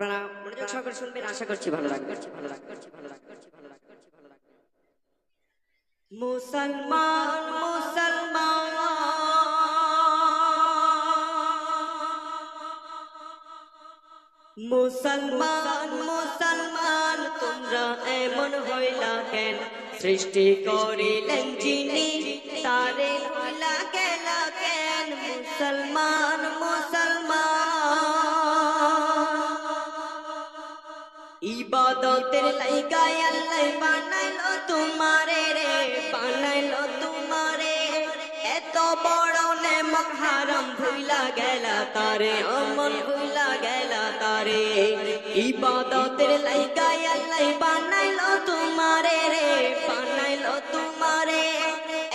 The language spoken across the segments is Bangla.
আপনারা মনোযোগ সহকারে শুনবেন, আশা করছি ভালো লাগবে। ভালো লাগবে ভালো লাগবে ভালো লাগবে ভালো লাগবে মুসলমান মুসলমান। মুসলমান মুসলমান, তোমরা এমন হইলা কেন? সৃষ্টি করিলেন যিনি, তারে হইলা কেন? মুসলমান মুসলমান। ইবাদতের লাইগায় আল্লাহ বানাইলো তোমারে রে, বানাইলো তোমারে। এত বড় নেমক হারাম ভুইলা গেলা তারে, অমন ভুইলা গেলা তারে। ইবাদতের লাইগায় আল্লাহ বানাইলো তোমারে রে, বানাইলো তোমারে।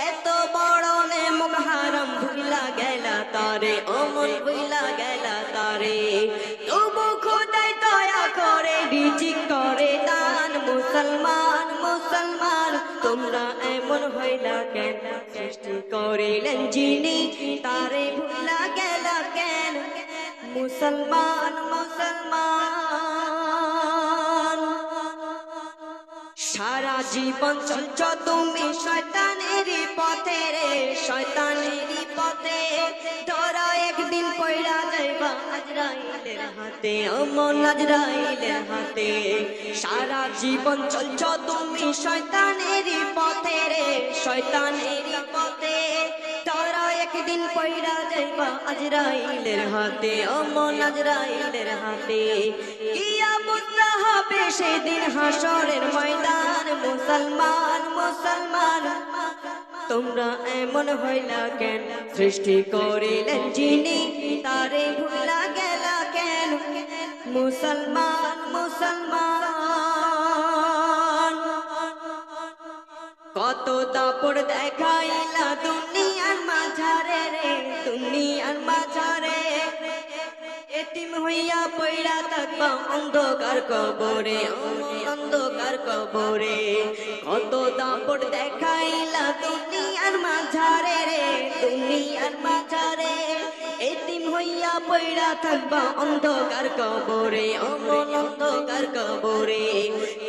এত বড় নেমক হারাম ভুইলা গেলা তারে, অমন ভুইলা তোমরা এমন হইলা কেন? সৃষ্টি করিলেন যিনি, তারে ভুলা গেল কেন? মুসলমান মুসলমান। সারা জীবন চলছ তুমি শয়তানেরই পথে রে। শয়তানেরই পথে ধরা, একদিন কইরা যাইবা আজরাইলের হাতে, অমন আজরাইলের হাতে। সারা জীবন চলছ তুমি শয়তানেরই পথে রে শয়তানেরই পথে। ধরা একদিন কইরা যাইবা আজরাইলের হাতে, অমন আজরাইলের হাতে। কিয়ামত হবে সেদিন হাসরের ময়দান, মুসলমান মুসলমান। তোমরা এমন হইলা কেন? সৃষ্টি করিলেন যিনি, তারে ভুলা গেলা কেন? মুসলমান মুসলমান। কত দাপড় দেখাইলা দুনিয়ার মাঝারে রে, দুনিয়ার মাঝারে। এতিম হইয়া পইড়া থাকবা অন্ধকার কবরে অন্ধকার কবরে। কত দাপড় দেখাইলা দুনিয়ার মাঝারে রে, দুনিয়ার মাঝারে। এতিম হইয়া থাকবা অন্ধকার কবরে অন্ধকার কবরে।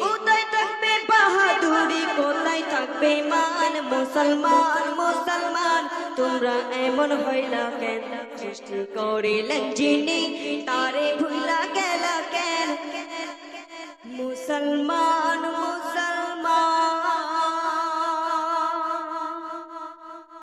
কোথায় থাকবে বাহাদুরি, কোথায় থাকবে মান? মুসলমান মুসলমান, তোমরা এমন হইলা কেন? সৃষ্টি করিলেন যিনি, তারে গেল কেন? মুসলমান